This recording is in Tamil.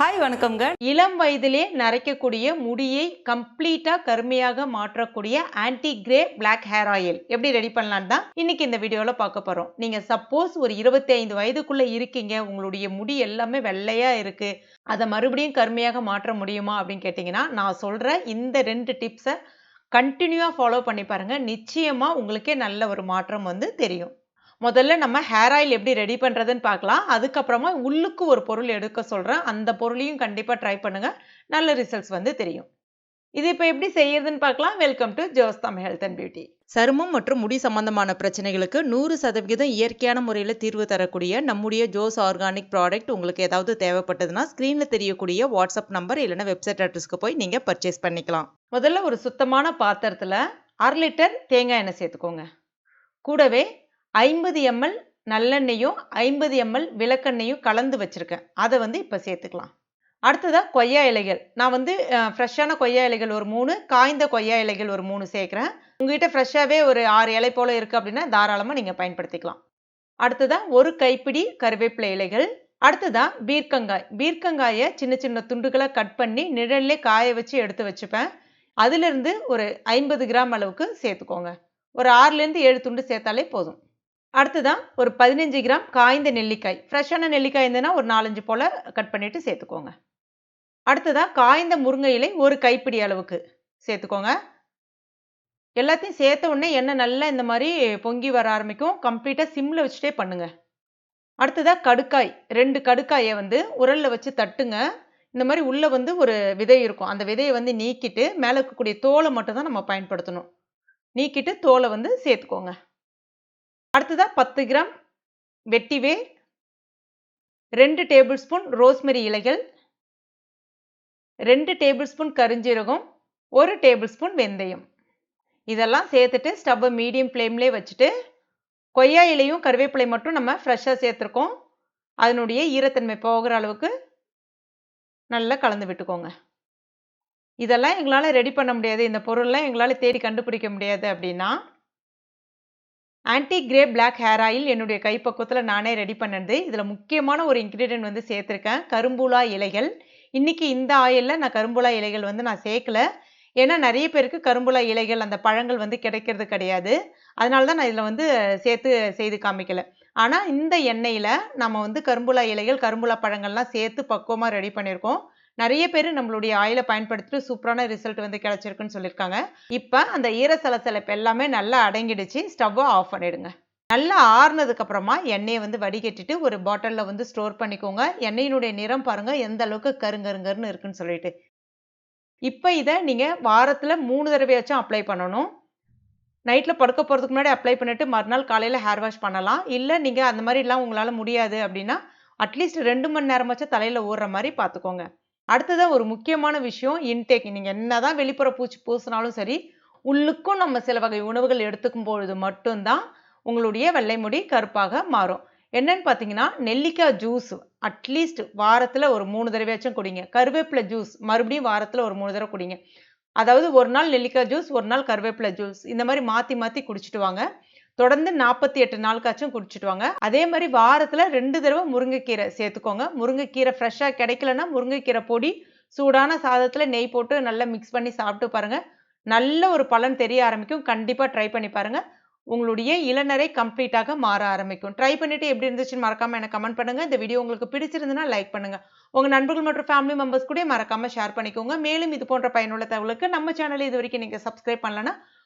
ஹாய் வணக்கம்ங்க. இளம் வயதிலே நரைக்கக்கூடிய முடியை கம்ப்ளீட்டா கருமையாக மாற்றக்கூடிய anti grey black hair oil எப்படி ரெடி பண்ணலாம் தான் இன்னைக்கு இந்த வீடியோவில் பார்க்க போறோம். நீங்க சப்போஸ் ஒரு இருபத்தி ஐந்து வயதுக்குள்ள இருக்கீங்க. உங்களுடைய முடி எல்லாமே வெள்ளையா இருக்கு. அதை மறுபடியும் கருமையாக மாற்ற முடியுமா அப்படின்னு கேட்டிங்கன்னா நான் சொல்ற இந்த ரெண்டு டிப்ஸை கண்டினியூவாக ஃபாலோ பண்ணி பாருங்க. நிச்சயமா உங்களுக்கே நல்ல ஒரு மாற்றம் வந்து தெரியும். முதல்ல நம்ம ஹேர் ஆயில் எப்படி ரெடி பண்ணுறதுன்னு பார்க்கலாம். அதுக்கப்புறமா உள்ளுக்கு ஒரு பொருள் எடுக்க சொல்கிறேன் அந்த பொருளையும் கண்டிப்பாக ட்ரை பண்ணுங்கள் நல்ல ரிசல்ட்ஸ் வந்து தெரியும். இது இப்போ எப்படி செய்யறதுன்னு பார்க்கலாம். Welcome to Josthaam health and beauty சருமம் மற்றும் முடி சம்பந்தமான பிரச்சனைகளுக்கு நூறு சதவிகிதம் இயற்கையான முறையில் தீர்வு தரக்கூடிய நம்முடைய ஜோஸ் ஆர்கானிக் ப்ராடக்ட் உங்களுக்கு ஏதாவது தேவைப்பட்டதுன்னா ஸ்க்ரீனில் தெரியக்கூடிய வாட்ஸ்அப் நம்பர் இல்லைன்னா வெப்சைட் அட்ரஸ்க்கு போய் நீங்கள் பர்ச்சேஸ் பண்ணிக்கலாம். முதல்ல ஒரு சுத்தமான பாத்திரத்தில் அரை லிட்டர் தேங்காய் எண்ணெய் சேர்த்துக்கோங்க. கூடவே ஐம்பது எம்எல் நல்லெண்ணெயும் ஐம்பது எம்எல் விளக்கெண்ணையும் கலந்து வச்சுருக்கேன். அதை வந்து இப்போ சேர்த்துக்கலாம். அடுத்ததாக கொய்யா இலைகள். நான் வந்து ஃப்ரெஷ்ஷான கொய்யா இலைகள் ஒரு மூணு காய்ந்த கொய்யா இலைகள் ஒரு மூணு சேர்க்குறேன். உங்ககிட்ட ஃப்ரெஷ்ஷாகவே ஒரு ஆறு இலை போல் இருக்குது அப்படின்னா தாராளமாக நீங்கள் பயன்படுத்திக்கலாம். அடுத்ததாக ஒரு கைப்பிடி கருவேப்பிலை இலைகள். அடுத்ததாக பீர்க்கங்காய். பீர்க்கங்காயை சின்ன சின்ன துண்டுகளை கட் பண்ணி நிழல்லே காய வச்சு எடுத்து வச்சுப்பேன். அதிலிருந்து ஒரு ஐம்பது கிராம் அளவுக்கு சேர்த்துக்கோங்க. ஒரு ஆறுலேருந்து ஏழு துண்டு சேர்த்தாலே போதும். அடுத்ததான் ஒரு பதினஞ்சு கிராம் காய்ந்த நெல்லிக்காய். ஃப்ரெஷ்ஷான நெல்லிக்காய் இருந்ததுன்னா ஒரு நாலஞ்சு போல் கட் பண்ணிவிட்டு சேர்த்துக்கோங்க. அடுத்ததாக காய்ந்த முருங்கை இலை ஒரு கைப்பிடி அளவுக்கு சேர்த்துக்கோங்க. எல்லாத்தையும் சேர்த்த உடனே எண்ணெய் நல்லா இந்த மாதிரி பொங்கி வர ஆரம்பிக்கும். கம்ப்ளீட்டாக சிம்மில் வச்சுட்டே பண்ணுங்க. அடுத்ததாக கடுக்காய். ரெண்டு கடுக்காயை வந்து உரலில் வச்சு தட்டுங்க. இந்த மாதிரி உள்ளே வந்து ஒரு விதை இருக்கும். அந்த விதையை வந்து நீக்கிட்டு மேலே இருக்கக்கூடிய தோலை மட்டும் தான் நம்ம பயன்படுத்தணும். நீக்கிட்டு தோலை வந்து சேர்த்துக்கோங்க. அடுத்ததாக பத்து கிராம் வெட்டிவே ரெண்டு டேபிள் ஸ்பூன் ரோஸ்மெரி இலைகள் ரெண்டு டேபிள் ஸ்பூன் கரிஞ்சீரகம் ஒரு டேபிள் ஸ்பூன் வெந்தயம். இதெல்லாம் சேர்த்துட்டு ஸ்டவ்வை மீடியம் ஃப்ளேம்லேயே வச்சுட்டு கொய்யா இலையும் கருவேப்பிலை மட்டும் நம்ம ஃப்ரெஷ்ஷாக சேர்த்துருக்கோம். அதனுடைய ஈரத்தன்மை போகிற அளவுக்கு நல்லா கலந்து விட்டுக்கோங்க. இதெல்லாம் எங்களால் ரெடி பண்ண முடியாது. இந்த பொருள்லாம் எங்களால் தேடி கண்டுபிடிக்க முடியாது அப்படின்னா anti grey black hair oil என்னுடைய கைப்பக்குவத்தில் நானே ரெடி பண்ணது. இதில் முக்கியமான ஒரு இன்க்ரீடியன்ட் வந்து சேர்த்துருக்கேன். கரும்புலா இலைகள். இன்றைக்கி இந்த ஆயிலில் நான் கரும்புலா இலைகள் வந்து நான் சேர்க்கல. ஏன்னா நிறைய பேருக்கு கரும்புலா இலைகள் அந்த பழங்கள் வந்து கிடைக்கிறது கிடையாது. அதனால தான் நான் இதில் வந்து சேர்த்து செய்து காமிக்கல. ஆனால் இந்த எண்ணெயில் நம்ம வந்து கரும்புலா இலைகள் கரும்புலா பழங்கள்லாம் சேர்த்து பக்குவமாக ரெடி பண்ணியிருக்கோம். நிறைய பேர் நம்மளுடைய ஆயிலை பயன்படுத்திட்டு சூப்பரான ரிசல்ட் வந்து கிடைச்சிருக்குன்னு சொல்லியிருக்காங்க. இப்போ அந்த ஈரசலசலப்பு எல்லாமே நல்லா அடங்கிடுச்சு. ஸ்டவ்வை ஆஃப் பண்ணிடுங்க. நல்லா ஆறுனதுக்கப்புறமா எண்ணெயை வந்து வடிகட்டிட்டு ஒரு பாட்டிலில் வந்து ஸ்டோர் பண்ணிக்கோங்க. எண்ணெயினுடைய நிறம் பாருங்கள் எந்த அளவுக்கு கருங்கருங்கருன்னு இருக்குன்னு சொல்லிட்டு. இப்போ இதை நீங்கள் வாரத்தில் மூணு தடவையாச்சும் அப்ளை பண்ணணும். நைட்டில் படுக்க போகிறதுக்கு முன்னாடி அப்ளை பண்ணிவிட்டு மறுநாள் காலையில் ஹேர் வாஷ் பண்ணலாம். இல்லை நீங்கள் அந்த மாதிரிலாம் உங்களால் முடியாது அப்படின்னா அட்லீஸ்ட் ரெண்டு மணி நேரமாச்சும் தலையில் ஊறுற மாதிரி பார்த்துக்கோங்க அடுத்ததான் ஒரு முக்கியமான விஷயம் இன்டேக் நீங்கள் என்ன தான் வெளிப்புற பூச்சி பூசினாலும் சரி உள்ளுக்கும் நம்ம சில வகை உணவுகள் எடுத்துக்கும் பொழுது மட்டும்தான் உங்களுடைய வெள்ளை முடி கருப்பாக மாறும். என்னன்னு பார்த்தீங்கன்னா நெல்லிக்காய் ஜூஸ் அட்லீஸ்ட் வாரத்தில் ஒரு மூணு தடவையாச்சும் குடிங்க. கருவேப்பிலை ஜூஸ் மறுபடியும் வாரத்தில் ஒரு மூணு தடவை குடிங்க. அதாவது ஒரு நாள் நெல்லிக்காய் ஜூஸ் ஒரு நாள் கருவேப்பிலை ஜூஸ் இந்த மாதிரி மாற்றி மாற்றி குடிச்சிட்டு வாங்க. தொடர்ந்து நாற்பத்தி எட்டு நாளுக்காச்சும் குடிச்சிட்டு வாங்க. அதே மாதிரி வாரத்தில் ரெண்டு தடவை முருங்கைக்கீரை சேர்த்துக்கோங்க. முருங்கைக்கீரை ஃப்ரெஷ்ஷாக கிடைக்கலன்னா முருங்கைக்கீரை பொடி சூடான சாதத்தில் நெய் போட்டு நல்லா மிக்ஸ் பண்ணி சாப்பிட்டு பாருங்கள் நல்ல ஒரு பலன் தெரிய ஆரம்பிக்கும். கண்டிப்பாக ட்ரை பண்ணி பாருங்கள் உங்களுடைய இளநரை கம்ப்ளீட்டாக மாற ஆரம்பிக்கும். ட்ரை பண்ணிவிட்டு எப்படி இருந்துச்சுன்னு மறக்காமல் எனக்கு கமெண்ட் பண்ணுங்கள் இந்த வீடியோ உங்களுக்கு பிடிச்சிருந்துன்னா லைக் பண்ணுங்கள் உங்கள் நண்பர்கள் மற்றும் ஃபேமிலி மெம்பர்ஸ் கூட மறக்காமல் ஷேர் பண்ணிக்கோங்க. மேலும் இது போன்ற பயனுள்ள தகவலுக்கு நம்ம சேனலை இது வரைக்கும் நீங்கள் சப்ஸ்கிரைப் பண்ணலன்னா